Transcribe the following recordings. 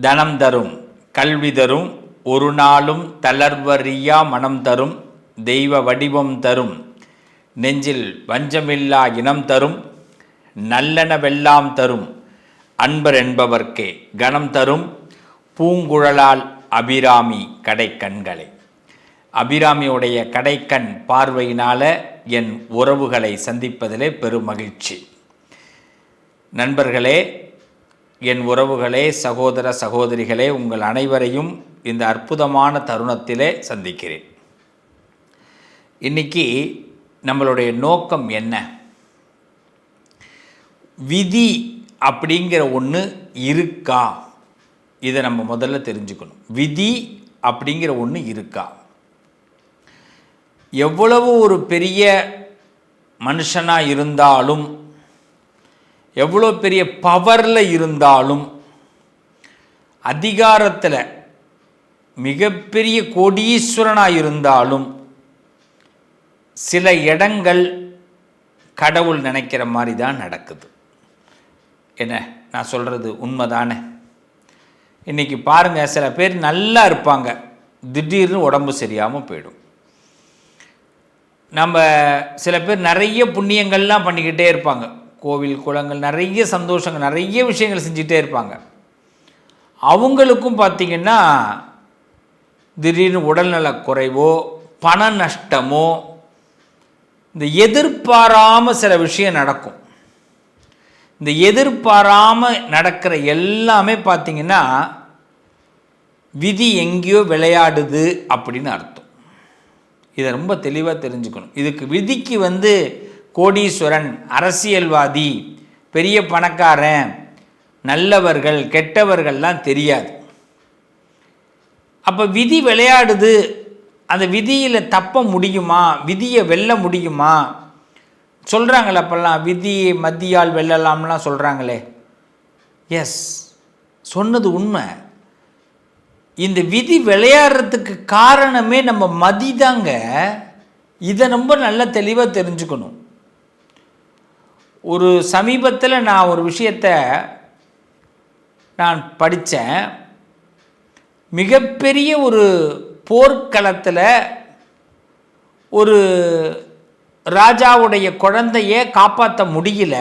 தனம் தரும் கல்வி தரும் ஒரு நாளும் தளர்வறியா மனம் தரும் தெய்வ வடிவம் தரும். நெஞ்சில் வஞ்சமில்லா இனம் தரும் நல்லனவெல்லாம் தரும். அன்பர் என்பவர்க்கே கணம் தரும் பூங்குழலால் அபிராமி கடைக்கண்களை. அபிராமியுடைய கடைக்கண் பார்வையினால என் உறவுகளை சந்திப்பதிலே பெரும் மகிழ்ச்சி. நண்பர்களே என் உறவுகளே சகோதர சகோதரிகளே உங்கள் அனைவரையும் இந்த அற்புதமான தருணத்திலே சந்திக்கிறேன். இன்னைக்கு நம்மளுடைய நோக்கம் என்ன? விதி அப்படிங்கிற ஒன்று இருக்கா? இதை நம்ம முதல்ல தெரிஞ்சுக்கணும். விதி அப்படிங்கிற ஒன்று இருக்கா? எவ்வளவு ஒரு பெரிய மனுஷனாக இருந்தாலும் எவ்வளோ பெரிய பவரில் இருந்தாலும் அதிகாரத்தில் மிகப்பெரிய கோடீஸ்வரனாக இருந்தாலும் சில இடங்கள் கடவுள் நினைக்கிற மாதிரி தான் நடக்குது. என்ன? நான் சொல்கிறது உண்மைதானே? இன்றைக்கி பாருங்கள் சில பேர் நல்லா இருப்பாங்க. திடீர்னு உடம்பு சரியாமல் போயிடும். நம்ம சில பேர் நிறைய புண்ணியங்கள்லாம் பண்ணிக்கிட்டே இருப்பாங்க. கோவில் குளங்கள் நிறைய சந்தோஷங்கள் நிறைய விஷயங்கள் செஞ்சிட்டே இருப்பாங்க. அவங்களுக்கும் பார்த்திங்கன்னா திடீர்னு உடல்நலக் குறைவோ பண நஷ்டமோ இந்த எதிர்பாராமல் சில விஷயம் நடக்கும். இந்த எதிர்பாராமல் நடக்கிற எல்லாமே பார்த்திங்கன்னா விதி எங்கேயோ விளையாடுது அப்படின்னு அர்த்தம். இதை ரொம்ப தெளிவாக தெரிஞ்சுக்கணும். இதுக்கு விதிக்கு வந்து கோடீஸ்வரன் அரசியல்வாதி பெரிய பணக்காரன் நல்லவர்கள் கெட்டவர்கள்லாம் தெரியாது. அப்போ விதி விளையாடுது. அந்த விதியில் தப்ப முடியுமா? விதியை வெல்ல முடியுமா? சொல்கிறாங்களே அப்போல்லாம் விதி மத்தியால் வெல்லலாம்லாம் சொல்கிறாங்களே எஸ் சொன்னது உண்மை. இந்த விதி விளையாடுறதுக்கு காரணமே நம்ம மதி தாங்க. இதை ரொம்ப நல்ல தெளிவாக தெரிஞ்சுக்கணும். ஒரு சமீபத்தில் நான் ஒரு விஷயத்தை நான் படித்தேன் மிகப்பெரிய ஒரு போர்க்களத்தில் ஒரு ராஜாவுடைய குழந்தையை காப்பாற்ற முடியல.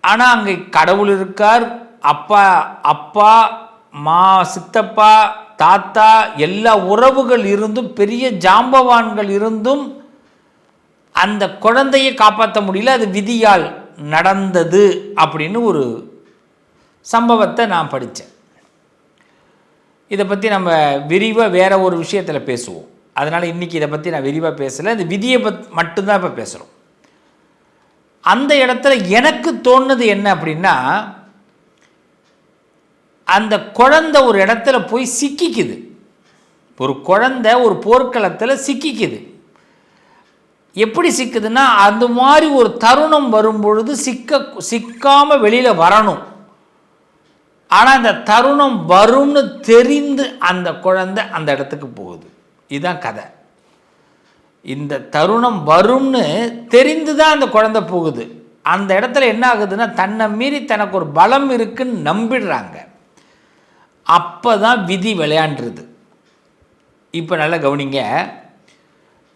ஆனால் அங்கே கடவுள் இருக்கார். அப்பா அப்பா மா சித்தப்பா தாத்தா எல்லா உறவுகள் இருந்தும் பெரிய ஜாம்பவான்கள் இருந்தும் அந்த குழந்தையை காப்பாற்ற முடியல அது விதியால் நடந்தது அப்படின்னு ஒரு சம்பவத்தை நான் படித்தேன். இதை பற்றி நம்ம விரிவாக வேற ஒரு விஷயத்தில் பேசுவோம். அதனால் இன்றைக்கி இதை பற்றி நான் விரிவாக பேசலை. இந்த விதியை பத் மட்டும்தான் இப்போ பேசுகிறோம் அந்த இடத்துல எனக்கு தோணுது என்ன அப்படின்னா அந்த குழந்தை ஒரு இடத்துல போய் சிக்கிக்குது. ஒரு குழந்தை ஒரு போர்க்களத்தில் சிக்கிக்குது. எப்படி சிக்குதுன்னா அந்த மாதிரி ஒரு தருணம் வரும்பொழுது சிக்க சிக்காமல் வெளியில் வரணும். ஆனால் அந்த தருணம் வரும்னு தெரிந்து அந்த குழந்தை அந்த இடத்துக்கு போகுது. இதுதான் கதை. இந்த தருணம் வரும்னு தெரிந்து தான் அந்த குழந்தை போகுது. அந்த இடத்துல என்ன ஆகுதுன்னா தன்னை மீறி தனக்கு ஒரு பலம் இருக்குன்னு நம்பிடுறாங்க. அப்போ தான் விதி விளையாண்டுருது. இப்போ நல்லா கவனிங்க.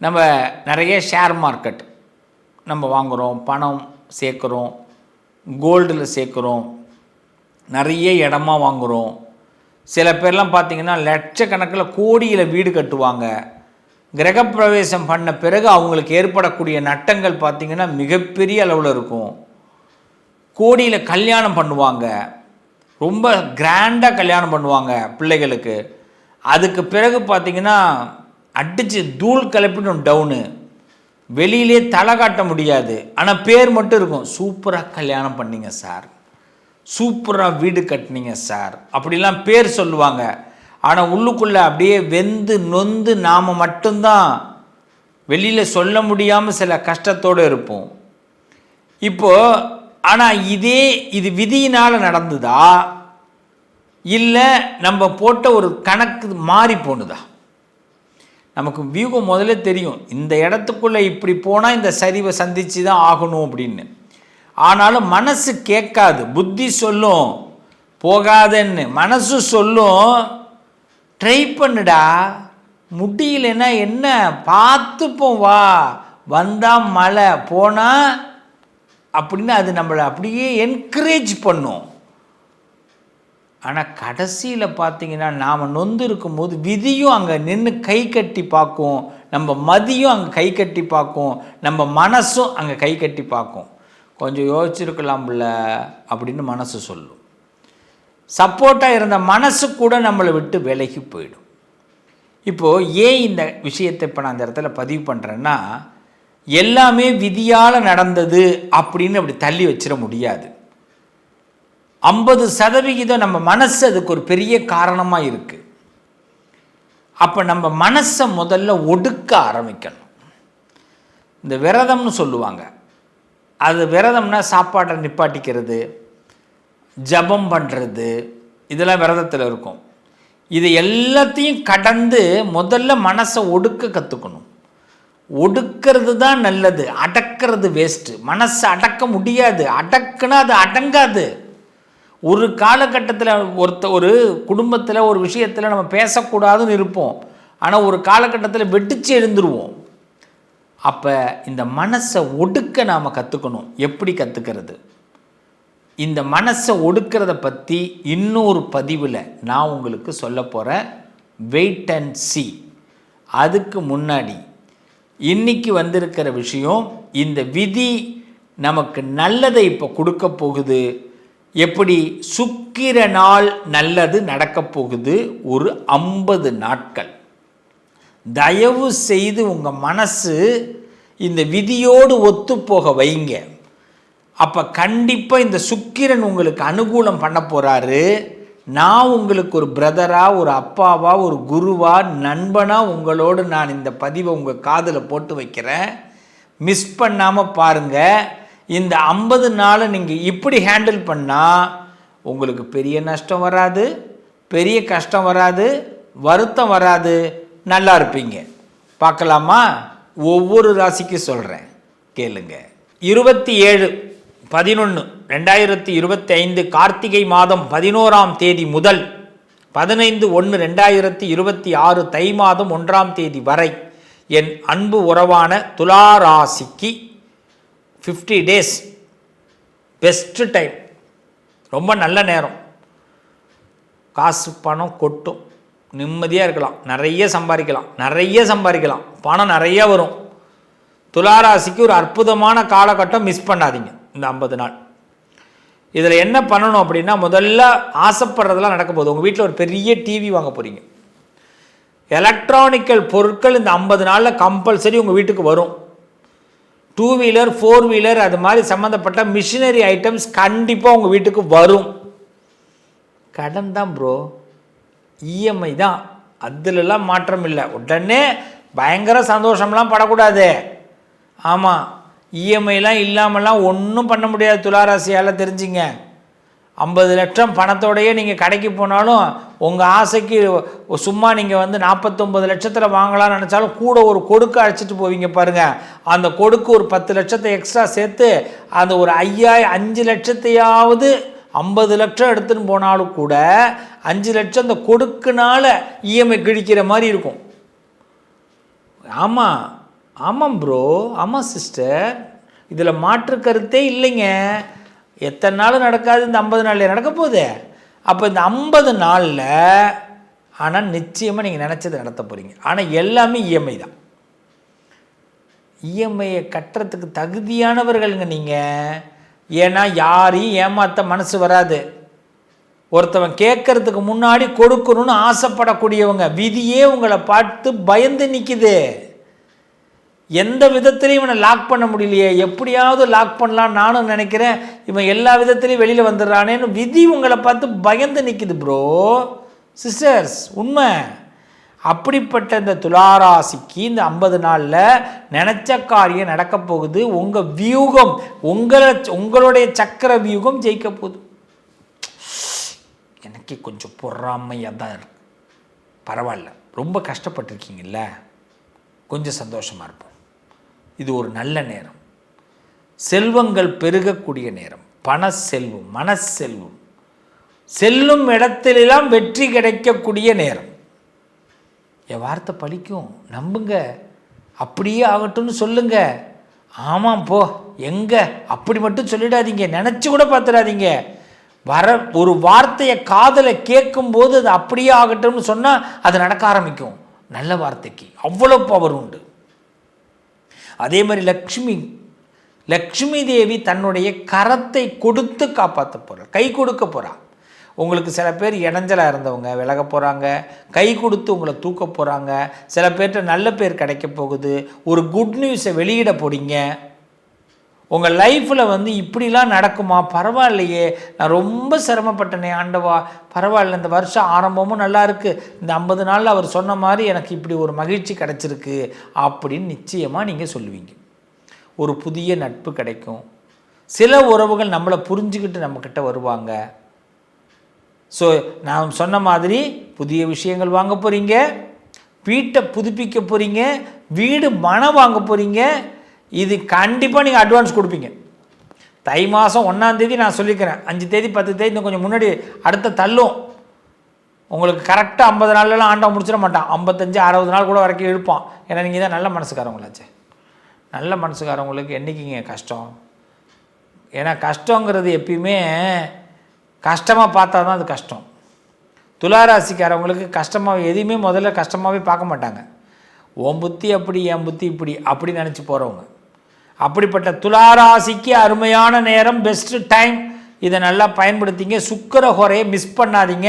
நம்ம நிறைய ஷேர் மார்க்கெட் நம்ம வாங்குகிறோம் பணம் சேர்க்குறோம் கோல்டில் சேர்க்குறோம் நிறைய இடமா வாங்குகிறோம் சில பேர்லாம் பார்த்திங்கன்னா லட்சக்கணக்கில் கோடியில் வீடு கட்டுவாங்க. கிரகப்பிரவேசம் பண்ண பிறகு அவங்களுக்கு ஏற்படக்கூடிய நட்டங்கள் பார்த்திங்கன்னா மிகப்பெரிய அளவில் இருக்கும். கோடியில் கல்யாணம் பண்ணுவாங்க. ரொம்ப கிராண்டாக கல்யாணம் பண்ணுவாங்க பிள்ளைகளுக்கு. அதுக்கு பிறகு பார்த்திங்கன்னா அடித்து தூள் கிளப்பிடும் டவுனு. வெளியிலே தலை காட்ட முடியாது. ஆனால் பேர் மட்டும் இருக்கும். சூப்பராக கல்யாணம் பண்ணிங்க சார். சூப்பராக வீடு கட்டினீங்க சார். அப்படிலாம் பேர் சொல்லுவாங்க. ஆனால் உள்ளுக்குள்ளே அப்படியே வெந்து நொந்து நாம் மட்டும்தான் வெளியில் சொல்ல முடியாமல் சில கஷ்டத்தோடு இருப்போம். இப்போது ஆனால் இதே இது விதியினால் நடந்ததா? இல்லை நம்ம போட்ட ஒரு கணக்கு மாறி போணுதா? நமக்கு வியூகம் முதல்ல தெரியும். இந்த இடத்துக்குள்ளே இப்படி போனால் இந்த சரிவை சந்தித்து தான் ஆகணும் அப்படின்னு. ஆனாலும் மனசு கேட்காது. புத்தி சொல்லும். போகாதன்னு. மனசு சொல்லும். ட்ரை பண்ணுடா. முடியலன்னா என்ன? பார்த்துப்போம் வா. வந்தால் மழை போனால் அப்படின்னு அது நம்மளை அப்படியே என்கரேஜ் பண்ணும். ஆனால் கடைசியில் பார்த்தீங்கன்னா நாம் நொந்து இருக்கும்போது விதியும் அங்கே நின்று கை கட்டி பார்க்கும். நம்ம மதியும் அங்கே கை கட்டி பார்க்கும். நம்ம மனசும் அங்கே கை கட்டி பார்க்கும். கொஞ்சம் யோசிச்சிருக்கலாம்ல அப்படின்னு மனசு சொல்லும். சப்போர்ட்டாக இருந்த மனசு கூட நம்மளை விட்டு விலகி போயிடும். இப்போது ஏன் இந்த விஷயத்தை இப்போ நான் அந்த இடத்துல பதிவு பண்ணுறேன்னா எல்லாமே விதியால் நடந்தது அப்படின்னு அப்படி தள்ளி வச்சிட முடியாது. ஐம்பது சதவிகிதம் நம்ம மனசு அதுக்கு ஒரு பெரிய காரணமாக இருக்குது அப்போ நம்ம மனசை முதல்ல ஒடுக்க ஆரம்பிக்கணும். இந்த விரதம்னு சொல்லுவாங்க. அது விரதம்னா சாப்பாட்டை நிப்பாட்டிக்கிறது ஜபம் பண்ணுறது இதெல்லாம் விரதத்தில் இருக்கும். இது எல்லாத்தையும் கடந்து முதல்ல மனசை ஒடுக்க கற்றுக்கணும் ஒடுக்கிறது தான் நல்லது அடக்கிறது வேஸ்ட்டு மனசை அடக்க முடியாது அடக்குனா அது அடங்காது. ஒரு காலகட்டத்தில் ஒருத்த ஒரு குடும்பத்தில் ஒரு விஷயத்தில் நம்ம பேசக்கூடாதுன்னு இருப்போம். ஆனால் ஒரு காலகட்டத்தில் வெட்டிச்சு எழுந்துருவோம். அப்போ இந்த மனசை ஒடுக்க நாம் கற்றுக்கணும் எப்படி கற்றுக்கிறது இந்த மனசை ஒடுக்கிறத பற்றி இன்னொரு பதிவில் நான் உங்களுக்கு சொல்ல போகிற வெயிட் அண்ட் சி அதுக்கு முன்னாடி இன்னைக்கு வந்திருக்கிற விஷயம் இந்த விதி நமக்கு நல்லதை இப்போ கொடுக்க போகுது. எப்படி சுக்கிர நாள் நல்லது நடக்கப் போகுது? ஒரு ஐம்பது நாட்கள். தயவு செய்து உங்கள் மனசு இந்த விதியோடு ஒத்துப்போக வைங்க. அப்போ கண்டிப்பாக இந்த சுக்கிரன் உங்களுக்கு அனுகூலம் பண்ண போகிறாரு நான் உங்களுக்கு ஒரு பிரதரா ஒரு அப்பாவா ஒரு குருவா நண்பனா உங்களோடு நான் இந்த பதிவை உங்கள் காதில் போட்டு வைக்கிறேன். மிஸ் பண்ணாமல் பாருங்கள் இந்த ஐம்பது நாளை நீங்கள் இப்படி ஹேண்டில் பண்ணால் உங்களுக்கு பெரிய நஷ்டம் வராது பெரிய கஷ்டம் வராது வருத்தம் வராது நல்லா இருப்பீங்க. பார்க்கலாமா? ஒவ்வொரு ராசிக்கு சொல்கிறேன் கேளுங்க. இருபத்தி ஏழு பதினொன்று ரெண்டாயிரத்தி இருபத்தி ஐந்து கார்த்திகை மாதம் பதினோராம் தேதி முதல் பதினைந்து ஒன்று ரெண்டாயிரத்தி இருபத்தி ஆறு தை மாதம் ஒன்றாம் தேதி வரை என் அன்பு உறவான துளாராசிக்கு ஃபிஃப்டி டேஸ் பெஸ்ட்டு டைம் ரொம்ப நல்ல நேரம். காசு பணம் கொட்டும். நிம்மதியாக இருக்கலாம். நிறைய சம்பாதிக்கலாம். நிறைய சம்பாதிக்கலாம். பணம் நிறைய வரும். துளாராசிக்கு ஒரு அற்புதமான காலகட்டம் மிஸ் பண்ணாதீங்க. இந்த ஐம்பது நாள். இதில் என்ன பண்ணணும் அப்படின்னா முதல்ல ஆசைப்படுறதெல்லாம் நடக்க போகுது. உங்கள் வீட்டில் ஒரு பெரிய டிவி வாங்க போகிறீங்க எலக்ட்ரானிக்கல் பொருட்கள் இந்த ஐம்பது நாளில் கம்பல்சரி உங்கள் வீட்டுக்கு வரும். டூ வீலர் ஃபோர் வீலர் அது மாதிரி சம்மந்தப்பட்ட மிஷினரி ஐட்டம்ஸ் கண்டிப்பாக உங்கள் வீட்டுக்கு வரும். கடன் தான் ப்ரோ இஎம்ஐ தான். அதுலலாம் மாற்றம் இல்லை. உடனே பயங்கர சந்தோஷம்லாம் படக்கூடாது. ஆமாம் இஎம்ஐலாம் இல்லாமலாம் ஒன்றும் பண்ண முடியாது துளாராசியால் தெரிஞ்சுங்க. ஐம்பது லட்சம் பணத்தோடையே நீங்கள் கடைக்கு போனாலும் உங்கள் ஆசைக்கு சும்மா நீங்கள் வந்து நாற்பத்தொம்பது லட்சத்தில் வாங்கலாம்னு நினச்சாலும் கூட ஒரு கொடுக்கு அழைச்சிட்டு போவீங்க பாருங்கள் அந்த கொடுக்கு ஒரு பத்து லட்சத்தை எக்ஸ்ட்ரா சேர்த்து அந்த ஒரு ஐயாய் அஞ்சு லட்சத்தையாவது ஐம்பது லட்சம் எடுத்துன்னு போனாலும் கூட அஞ்சு லட்சம் அந்த கொடுக்குனால இஎம்ஐ கிழிக்கிற மாதிரி இருக்கும். ஆமாம் ஆமாம் ப்ரோ ஆமாம் சிஸ்டர் இதில் மாற்று கருத்தே இல்லைங்க. எத்தனை நாள் நடக்காது? இந்த ஐம்பது நாளில் நடக்க போகுது. அப்போ இந்த ஐம்பது நாளில் ஆனால் நிச்சயமாக நீங்கள் நினச்சது நடத்த போகிறீங்க ஆனால் எல்லாமே இஎம்ஐ தான். இஎம்ஐயை கட்டுறதுக்கு தகுதியானவர்களுங்க நீங்கள் ஏன்னா யாரையும் ஏமாற்ற மனசு வராது. ஒருத்தவன் கேட்கறதுக்கு முன்னாடி கொடுக்கணும்னு ஆசைப்படக்கூடியவங்க விதியே உங்களை பார்த்து பயந்து நிற்கிது எந்த விதத்துலையும் இவனை லாக் பண்ண முடியலையே. எப்படியாவது லாக் பண்ணலாம் நானும் நினைக்கிறேன். இவன் எல்லா விதத்துலையும் வெளியில் வந்துடுறானேன்னு விதி உங்களை பார்த்து பயந்து நிற்கிது ப்ரோ சிஸ்டர்ஸ் உண்மை. அப்படிப்பட்ட இந்த துளாராசிக்கு இந்த ஐம்பது நாளில் நினச்ச காரியம் நடக்க போகுது. உங்கள் வியூகம் உங்களை உங்களுடைய சக்கர வியூகம் ஜெயிக்க போகுது. எனக்கு கொஞ்சம் பொறாமையாக தான் இருக்கு. பரவாயில்ல. ரொம்ப கஷ்டப்பட்டிருக்கீங்கல்ல. கொஞ்சம் சந்தோஷமாக இருப்போம். இது ஒரு நல்ல நேரம். செல்வங்கள் பெருகக்கூடிய நேரம். பண செல்வம் மனசெல்வம் செல்லும் இடத்திலெல்லாம் வெற்றி கிடைக்கக்கூடிய நேரம். என் வார்த்தை பழிக்கும். நம்புங்க. அப்படியே ஆகட்டும்னு சொல்லுங்க. ஆமாம் போ. எங்க? அப்படி மட்டும் சொல்லிடாதீங்க. நினச்சி கூட பார்த்துடாதீங்க. வர ஒரு வார்த்தையை காதலை கேட்கும்போது அது அப்படியே ஆகட்டும்னு சொன்னால் அது நடக்க ஆரம்பிக்கும். நல்ல வார்த்தைக்கு. அவ்வளோ பவர் உண்டு. அதே மாதிரி லக்ஷ்மி லக்ஷ்மி தேவி தன்னுடைய கரத்தை கொடுத்து காப்பாற்ற போகிறார் கை கொடுக்க போகிறாள் உங்களுக்கு சில பேர் இடைஞ்சலாக இருந்தவங்க விலக போகிறாங்க கை கொடுத்து உங்களை தூக்க போகிறாங்க சில பேர்கிட்ட நல்ல பேர் கிடைக்க போகுது ஒரு குட் நியூஸை வெளியிட போறீங்க. உங்கள் லைஃப்பில் வந்து இப்படிலாம் நடக்குமா? பரவாயில்லையே. நான் ரொம்ப சிரமப்பட்டனே ஆண்டவா. பரவாயில்ல இந்த வருஷம் ஆரம்பமும் நல்லா இருக்குது இந்த ஐம்பது நாளில் அவர் சொன்ன மாதிரி எனக்கு இப்படி ஒரு மகிழ்ச்சி கிடச்சிருக்கு அப்படின்னு நிச்சயமாக நீங்கள் சொல்லுவீங்க. ஒரு புதிய நட்பு கிடைக்கும். சில உறவுகள் நம்மளை புரிஞ்சுக்கிட்டு நம்மக்கிட்ட வருவாங்க. ஸோ நான் சொன்ன மாதிரி புதிய விஷயங்கள் வாங்க போகிறீங்க வீட்டை புதுப்பிக்க போகிறீங்க வீடு மனம் வாங்க போகிறீங்க இது கண்டிப்பாக நீங்கள் அட்வான்ஸ் கொடுப்பீங்க. தை மாதம் ஒன்றாந்தேதி நான் சொல்லிக்கிறேன். அஞ்சு தேதி பத்து தேதி இன்னும் கொஞ்சம் முன்னாடி அடுத்த தள்ளும். உங்களுக்கு கரெக்டாக ஐம்பது நாள்லலாம் ஆண்டவன் முடிச்சிட மாட்டான். ஐம்பத்தஞ்சு அறுபது நாள் கூட வரைக்கும் இழுப்பான். ஏன்னா நீங்கள் தான் நல்ல மனசுக்காரவங்களாச்சே. நல்ல மனசுக்காரவங்களுக்கு என்றைக்குங்க கஷ்டம்? ஏன்னா கஷ்டங்கிறது எப்பயுமே கஷ்டமாக பார்த்தா தான் அது கஷ்டம். துளாராசிக்காரவங்களுக்கு கஷ்டமாக எதையுமே முதல்ல கஷ்டமாகவே பார்க்க மாட்டாங்க. உன் புத்தி அப்படி என் புத்தி இப்படி அப்படி நினச்சி போகிறவங்க அப்படிப்பட்ட துளாராசிக்கு அருமையான நேரம் பெஸ்ட்டு டைம் இதை நல்லா பயன்படுத்திங்க. சுக்கர ஹோரையை மிஸ் பண்ணாதீங்க.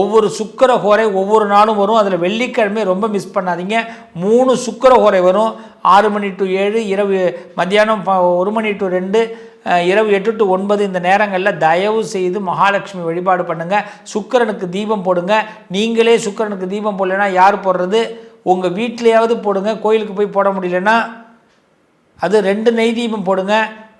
ஒவ்வொரு சுக்கர ஹோரை ஒவ்வொரு நாளும் வரும். அதில் வெள்ளிக்கிழமை ரொம்ப மிஸ் பண்ணாதீங்க. மூணு சுக்கர ஹோரை வரும். ஆறு மணி டு ஏழு இரவு மத்தியானம் ஒரு மணி டு ரெண்டு இரவு எட்டு டு ஒன்பது இந்த நேரங்களில் தயவு செய்து மகாலட்சுமி வழிபாடு பண்ணுங்கள் சுக்கிரனுக்கு தீபம் போடுங்க. நீங்களே சுக்கிரனுக்கு தீபம் போடலைன்னா யார் போடுறது? உங்கள் வீட்டிலையாவது போடுங்க. கோயிலுக்கு போய் போட முடியலன்னா அது ரெண்டு நெய் தீபம் போடுங்க.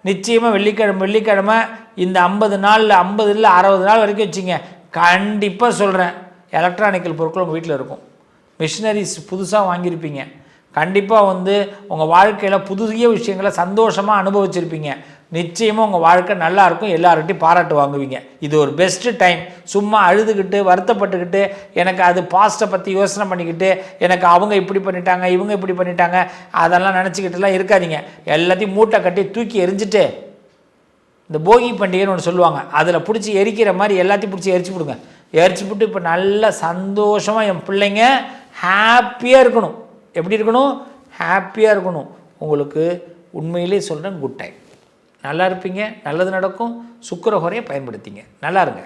நிச்சயமாக வெள்ளிக்கிழமை வெள்ளிக்கிழமை இந்த ஐம்பது நாளில் ஐம்பது இல்லை அறுபது நாள் வரைக்கும் வச்சுங்க. கண்டிப்பாக சொல்கிறேன் எலக்ட்ரானிக்கல் பொருட்கள் உங்கள் வீட்டில் இருக்கும். மிஷினரிஸ் புதுசாக வாங்கியிருப்பீங்க. கண்டிப்பாக வந்து உங்கள் வாழ்க்கையில் புதிய விஷயங்களை சந்தோஷமாக அனுபவிச்சிருப்பீங்க. நிச்சயமாக உங்கள் வாழ்க்கை நல்லாயிருக்கும் எல்லார்கிட்டையும் பாராட்டு வாங்குவீங்க. இது ஒரு பெஸ்ட்டு டைம் சும்மா அழுதுகிட்டு வருத்தப்பட்டுக்கிட்டு எனக்கு அது பாஸ்ட்டை பற்றி யோசனை பண்ணிக்கிட்டு எனக்கு அவங்க இப்படி பண்ணிட்டாங்க இவங்க இப்படி பண்ணிட்டாங்க அதெல்லாம் நினச்சிக்கிட்டுலாம் இருக்காதீங்க. எல்லாத்தையும் மூட்டை கட்டி தூக்கி எரிஞ்சிட்டு இந்த போகி பண்டிகைன்னு ஒன்று சொல்லுவாங்க. அதில் பிடிச்சி எரிக்கிற மாதிரி எல்லாத்தையும் பிடிச்சி எரிச்சு விடுங்க எரிச்சு விட்டு இப்போ நல்ல சந்தோஷமாக என் பிள்ளைங்க ஹாப்பியாக இருக்கணும். எப்படி இருக்கணும்? ஹாப்பியாக இருக்கணும். உங்களுக்கு உண்மையிலே சொல்கிறேன் குட் டைம் நல்லா இருப்பீங்க நல்லது நடக்கும் சுக்கிர பயன்படுத்திங்க. நல்லா இருங்க.